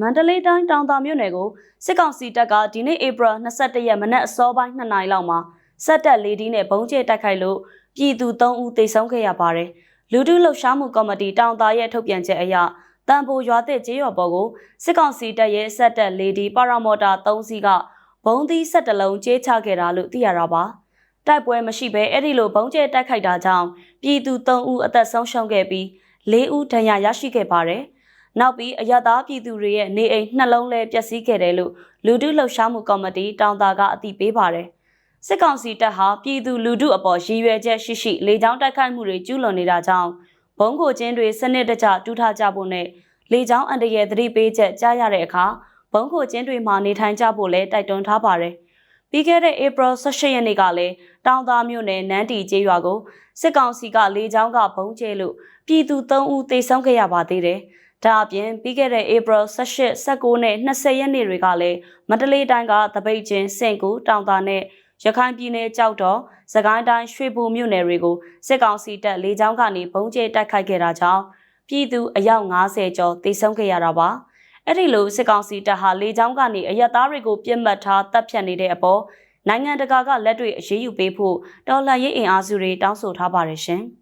မန္တလေးတိုင်းတောင်သာမြို့နယ်ကိုစစ်ကောင်စီတပ်ကဒီနေ့ဧပြီ22ရက်မနက်အစောပိုင်း2နာရီလောက်မှာစက်တက်လေးဒီနဲ့ဘုံကျဲတိုက်ခိုက်လို့ပြည်သူ3ဦးသေဆုံးခဲ့ရပါတယ်။လူထုလှုပ်ရှားမှုကော်မတီတောင်သာရဲ့ထုတ်ပြန်ချက်အရတန်ဖိုရွာသစ်ကျေးရွာပေါ်ကိုစစ်ကောင်စီတပ်ရဲ့စက်တက်လေးဒီပါရာမော်တာ3စီးကဘုံသီးဆက်တလုံးကျေးချခဲ့တာလို့သိရတာပါ။တိုက်ပွဲမရှိဘဲအဲ့ဒီလိုဘုံကျဲတိုက်ခိုက်တာကြောင့်ပြည်သူ3ဦးအသက်ဆုံးရှုံးခဲ့ပြီး4ဦးဒဏ်ရာရရှိခဲ့ပါတယ်။ နောက်ပြီးအရသာပြည်သူတွေရဲ့နေအိမ်နှလုံးလဲပျက်စီးခဲ့တယ်လို့လူထုလှုပ်ရှားမှုကော်မတီတောင်တာကအသိပေးပါတယ်။စစ်ကောင်စီတပ်ဟာပြည်သူလူထုအပေါ်ရည်ရွယ်ချက်ရှိရှိလေကြောင်းတိုက်ခိုက်မှုတွေကျူးလွန်နေတာကြောင့်ဘုံကိုချင်းတွေစနစ်တကျတူးထားကြဖို့နဲ့လေကြောင်းအန်တရဲ့သတိပေးချက်ကြားရတဲ့အခါဘုံကိုချင်းတွေမှာနေထိုင်ကြဖို့လဲတိုက်တွန်းထားပါတယ်။ပြီးခဲ့တဲ့ April 18ရက်နေ့ကလည်းတောင်သားမြို့နယ်နန်းတီကျေးရွာကိုစစ်ကောင်စီကလေကြောင်းကဘုံကျဲလို့ပြည်သူ3ဦးသေဆုံးခဲ့ရပါသေးတယ်။ ဒါအပြင်ပြီးခဲ့တဲ့ April 18 19နဲ့20ရက်နေ့တွေကလည်းမန္တလေးတိုင်းကတပိတ်ချင်းစင်ကူတောင်တာနဲ့ရခိုင်ပြည်နယ်ကြောက်တော်စကိုင်းတိုင်းရွှေဘိုမြို့နယ်တွေကိုစစ်ကောင်စီတပ်လေကြောင်းကနေဘုံကျဲတိုက်ခိုက်ခဲ့တာကြောင့်ပြည်သူအယောက်90ကျော်သေဆုံးခဲ့ရတာပါ။အဲ့ဒီလိုစစ်ကောင်စီတပ်ဟာလေကြောင်းကနေအရက်သားတွေကိုပြစ်မှတ်ထားတပ်ဖြတ်နေတဲ့အပေါ်နိုင်ငံတကာကလက်တွေ့အရေးယူပေးဖို့တော်လှန်ရေးအင်အားစုတွေတောင်းဆိုထားပါတယ်ရှင်။